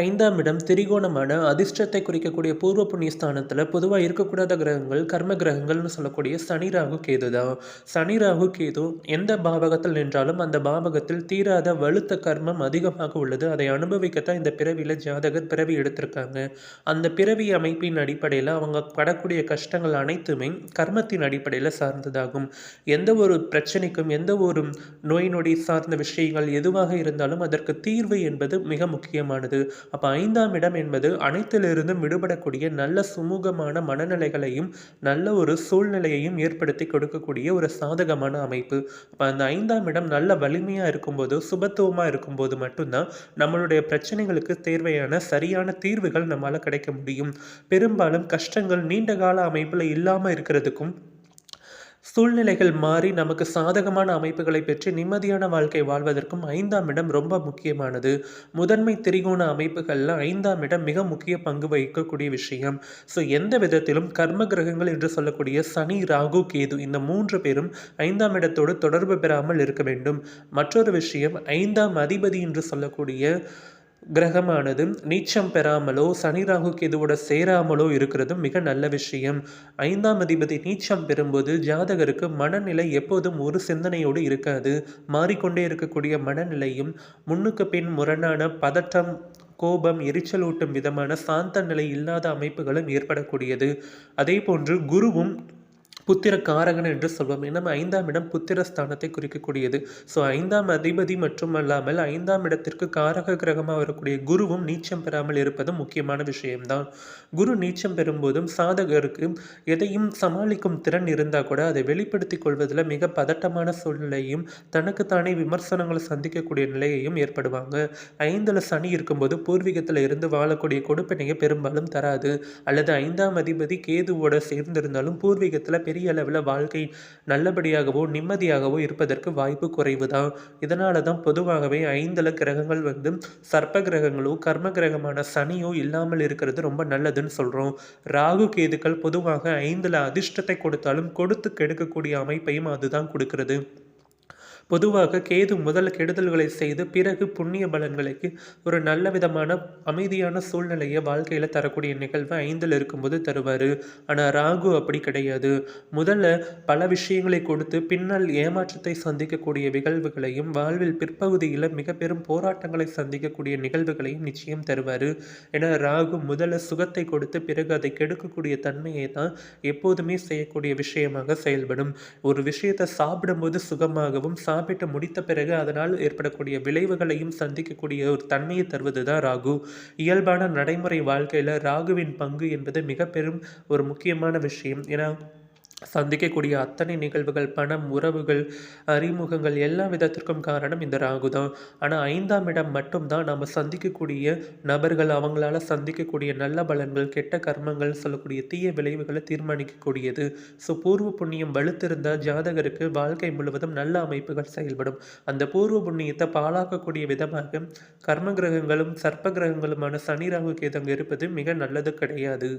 ஐந்தாம் இடம் திரிகோணமான அதிர்ஷ்டத்தை குறிக்கக்கூடிய பூர்வ புண்ணிய ஸ்தானத்தில் பொதுவாக இருக்கக்கூடாத கிரகங்கள் கர்ம கிரகங்கள்னு சொல்லக்கூடிய சனி ராகு கேது தான். சனி ராகு கேது எந்த பாவகத்தில் நின்றாலும் அந்த பாவகத்தில் தீராத வலுத்த கர்மம் அதிகமாக உள்ளது. அதை அனுபவிக்கத்தான் இந்த பிறவியில் ஜாதகர் பிறவி எடுத்திருக்காங்க. அந்த பிறவி அமைப்பின் அடிப்படையில் அவங்க படக்கூடிய கஷ்டங்கள் அனைத்துமே கர்மத்தின் அடிப்படையில் சார்ந்ததாகும். எந்த ஒரு பிரச்சனைக்கும் எந்த ஒரு நோய் நொடி சார்ந்த விஷயங்கள் எதுவாக இருந்தாலும் அதற்கு தீர்வு என்பது மிக முக்கியமானது. அப்போ ஐந்தாம் இடம் என்பது அனைத்திலிருந்தும் விடுபடக்கூடிய நல்ல சுமூகமான மனநிலைகளையும் நல்ல ஒரு சூழ்நிலையையும் ஏற்படுத்தி கொடுக்கக்கூடிய ஒரு சாதகமான அமைப்பு. அப்போ அந்த ஐந்தாம் இடம் நல்ல வலிமையாக இருக்கும்போது சுபத்துவமாக இருக்கும்போது மட்டும்தான் நம்மளுடைய பிரச்சனைகளுக்கு தேவையான சரியான தீர்வுகள் நம்மளால் கிடைக்க முடியும். பெரும்பாலும் கஷ்டங்கள் நீண்ட கால அமைப்பில் இல்லாமல் இருக்கிறதுக்கும் சூழ்நிலைகள் மாறி நமக்கு சாதகமான அமைப்புகளை பெற்று நிம்மதியான வாழ்க்கை வாழ்வதற்கும் ஐந்தாம் இடம் ரொம்ப முக்கியமானது. முதன்மை திரிகோண அமைப்புகளில் ஐந்தாம் இடம் மிக முக்கிய பங்கு வகிக்கக்கூடிய விஷயம். ஸோ எந்த விதத்திலும் கர்ம கிரகங்கள் என்று சொல்லக்கூடிய சனி ராகு கேது இந்த மூன்று பேரும் ஐந்தாம் இடத்தோடு தொடர்பு பெறாமல் இருக்க வேண்டும். மற்றொரு விஷயம் ஐந்தாம் அதிபதி என்று சொல்லக்கூடிய கிரகமானது நீச்சம் பெறாமலோ சனி ராகு கேதுவோட சேராமலோ இருக்கிறது மிக நல்ல விஷயம். ஐந்தாம் அதிபதி நீச்சம் பெறும்போது ஜாதகருக்கு மனநிலை எப்போதும் ஒரு சிந்தனையோடு இருக்காது. மாறிக்கொண்டே இருக்கக்கூடிய மனநிலையும் முன்னுக்கு பின் முரணான பதட்டம் கோபம் எரிச்சலூட்டும் விதமான சாந்த நிலை இல்லாத அமைப்புகளும் ஏற்படக்கூடியது. அதே போன்று குருவும் புத்திர காரகன் என்று சொல்வோம். எனவே ஐந்தாம் இடம் புத்திர ஸ்தானத்தை குறிக்கக்கூடியது. ஸோ ஐந்தாம் அதிபதி மற்றும் அல்லாமல் ஐந்தாம் இடத்திற்கு காரக கிரகமாக வரக்கூடிய குருவும் நீச்சம் பெறாமல் இருப்பது முக்கியமான விஷயம்தான். குரு நீச்சம் பெறும்போதும் சாதகருக்கு எதையும் சமாளிக்கும் திறன் இருந்தால் கூட அதை வெளிப்படுத்திக் கொள்வதில் மிக பதட்டமான சூழ்நிலையும் தனக்குத்தானே விமர்சனங்களை சந்திக்கக்கூடிய நிலையையும் ஏற்படுவாங்க. ஐந்தில் சனி இருக்கும்போது பூர்வீகத்தில் இருந்து வாழக்கூடிய கொடுப்பினையை பெரும்பாலும் தராது. அல்லது ஐந்தாம் அதிபதி கேதுவோட சேர்ந்திருந்தாலும் பூர்வீகத்தில் பெரிய பெரிய அளவில் வாழ்க்கை நல்லபடியாகவோ நிம்மதியாகவோ இருப்பதற்கு வாய்ப்பு குறைவு தான் இதனால தான் பொதுவாகவே ஐந்தல கிரகங்கள் வந்து சர்ப்ப கிரகங்களோ கர்ம கிரகமான சனியோ இல்லாமல் இருக்கிறது ரொம்ப நல்லதுன்னு சொல்கிறோம் ராகு கேதுக்கள் பொதுவாக ஐந்தில் அதிர்ஷ்டத்தை கொடுத்தாலும் கொடுத்து கெடுக்கக்கூடிய அமைப்பையும் அதுதான் கொடுக்கிறது. பொதுவாக கேது முதல் கெடுதல்களை செய்து பிறகு புண்ணிய பலன்களுக்கு ஒரு நல்ல விதமான அமைதியான சூழ்நிலையை வாழ்க்கையில் தரக்கூடிய நிகழ்வு ஐந்தில் இருக்கும்போது தருவார். ஆனால் ராகு அப்படி கிடையாது. முதல்ல பல விஷயங்களை கொடுத்து பின்னால் ஏமாற்றத்தை சந்திக்கக்கூடிய நிகழ்வுகளையும் வாழ்வில் பிற்பகுதியில் மிக பெரும் போராட்டங்களை சந்திக்கக்கூடிய நிகழ்வுகளையும் நிச்சயம் தருவார். ஏன்னா ராகு முதல்ல சுகத்தை கொடுத்து பிறகு அதை கெடுக்கக்கூடிய தன்மையை தான் எப்போதுமே செய்யக்கூடிய விஷயமாக செயல்படும். ஒரு விஷயத்தை சாப்பிடும்போது சுகமாகவும் சா சாப்பிட்டு முடித்த பிறகு அதனால் ஏற்படக்கூடிய விளைவுகளையும் சந்திக்கக்கூடிய ஒரு தன்மையை தருவது தான் ராகு. இயல்பான நடைமுறை வாழ்க்கையில் ராகுவின் பங்கு என்பது மிக பெரும் ஒரு முக்கியமான விஷயம். ஏன்னா சந்திக்கக்கூடிய அத்தனை நிகழ்வுகள் பணம் உறவுகள் அறிமுகங்கள் எல்லா விதத்திற்கும் காரணம் இந்த ராகு தான் ஆனால் ஐந்தாம் இடம் மட்டும்தான் நம்ம சந்திக்கக்கூடிய நபர்கள் அவங்களால சந்திக்கக்கூடிய நல்ல பலன்கள் கெட்ட கர்மங்கள் சொல்லக்கூடிய தீய விளைவுகளை தீர்மானிக்கக்கூடியது. ஸோ பூர்வ புண்ணியம் வலுத்திருந்தால் ஜாதகருக்கு வாழ்க்கை முழுவதும் நல்ல அமைப்புகள் செயல்படும். அந்த பூர்வ புண்ணியத்தை பாழாக்கக்கூடிய விதமாக கர்ம கிரகங்களும் சர்ப்ப கிரகங்களுமான சனி ராகு கேதங்க இருப்பது மிக நல்லது கிடையாது.